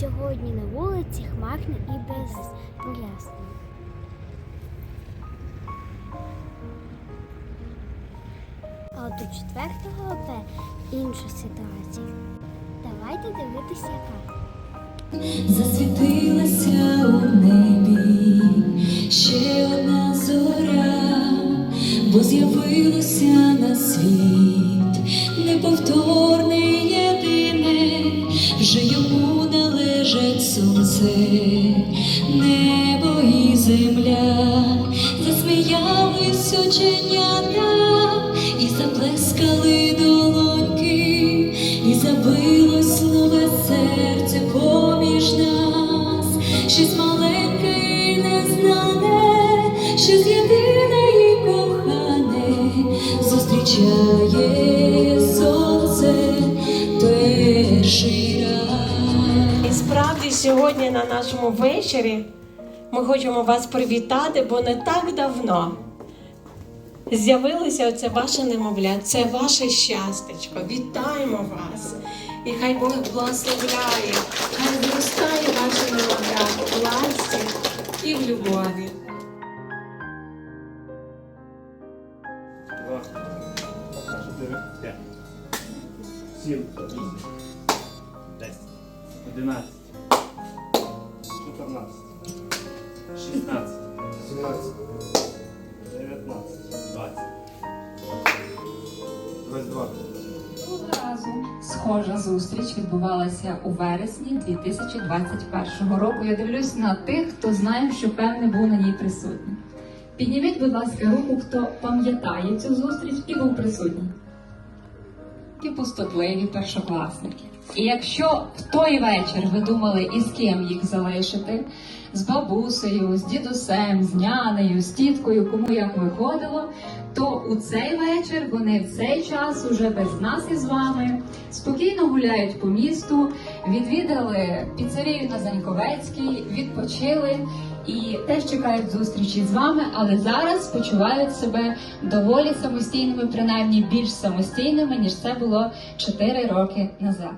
Сьогодні на вулиці хмарно і безпоясно. А у 4 Б інша ситуація. Давайте дивитися, яка. Засвітилася у небі ще одна зоря, бо з'явилося на світ неповторне на нашому вечорі. Ми хочемо вас привітати, бо не так давно з'явилося оце ваше немовля, це ваше щастечко. Вітаємо вас! І хай Бог благословляє, хай зростає ваше немовля в ласці і в любові. Сім, вісім, десять, одинадцять, чотирнадцять, шістнадцять, сімнадцять, дев'ятнадцять, двадцять. Двадцять два. Цього разу схожа зустріч відбувалася у вересні 2021 року. Я дивлюсь на тих, хто знає, що певне був на ній присутній. Підніміть, будь ласка, руку, хто пам'ятає цю зустріч і був присутній. І пустотливі першокласники. І якщо в той вечір ви думали, із ким їх залишити, з бабусею, з дідусем, з нянею, з тіткою, кому як виходило, то у цей вечір вони в цей час уже без нас із вами спокійно гуляють по місту, відвідали піцерію на Заньковецькій, відпочили і теж чекають зустрічі з вами, але зараз почувають себе доволі самостійними, принаймні більш самостійними, ніж це було 4 роки назад.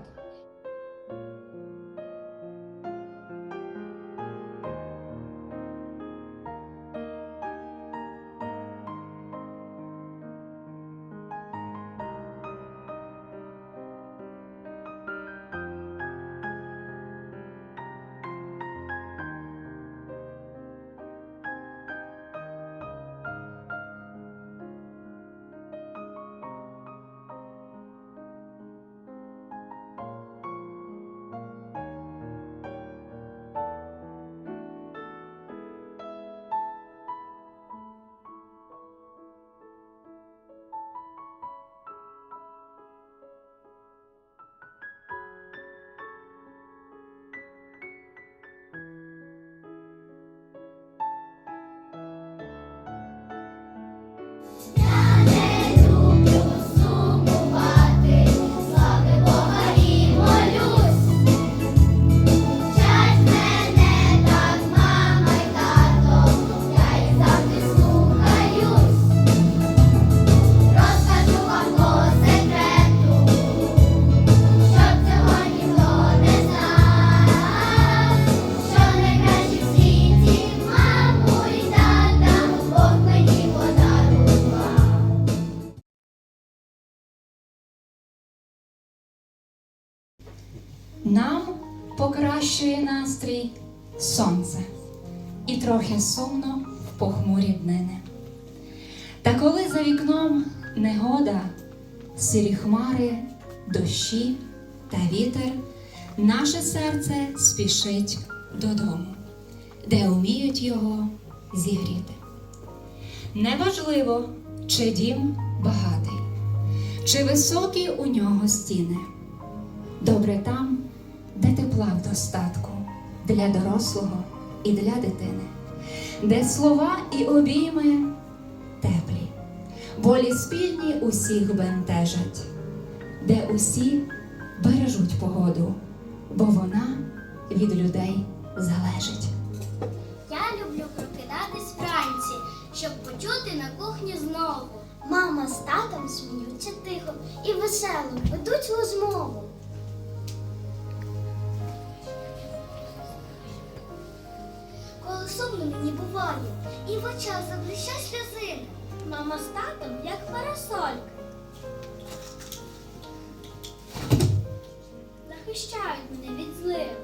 Нам покращує настрій сонце і трохи сумно в похмурі днини. Та коли за вікном негода, сірі хмари, дощі та вітер, наше серце спішить додому, де вміють його зігріти. Неважливо, чи дім багатий, чи високі у нього стіни. Добре там, де в достатку для дорослого і для дитини, де слова і обійми теплі, болі спільні усіх бентежать, де усі бережуть погоду, бо вона від людей залежить. Я люблю прокидатись вранці, щоб почути на кухні знову. Мама з татом сміються тихо і весело ведуть розмову. Співає, і в очах заблищать сльозини. Мама з татом, як парасолька. Захищають мене від злих.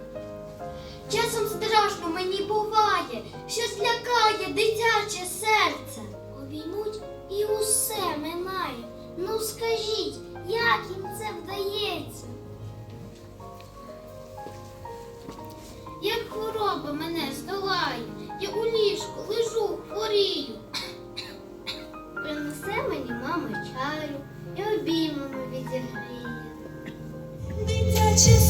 Часом страшно мені буває, що злякає дитяче серце. Обіймуть і усе минає. Ну скажіть, як їм це вдається? Хвороба мене здолає, я у ліжку лежу, хворію. Принесе мені мама чаю і обіймами відігріє. Дитяче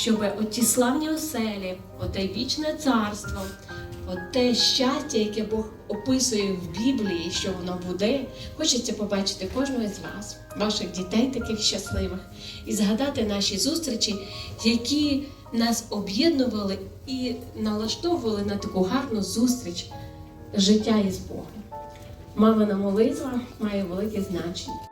щоб оті славні оселі, оте вічне царство, оте щастя, яке Бог описує в Біблії, що воно буде, хочеться побачити кожного з вас, ваших дітей таких щасливих, і згадати наші зустрічі, які нас об'єднували і налаштовували на таку гарну зустріч життя із Богом. Мамина молитва має велике значення.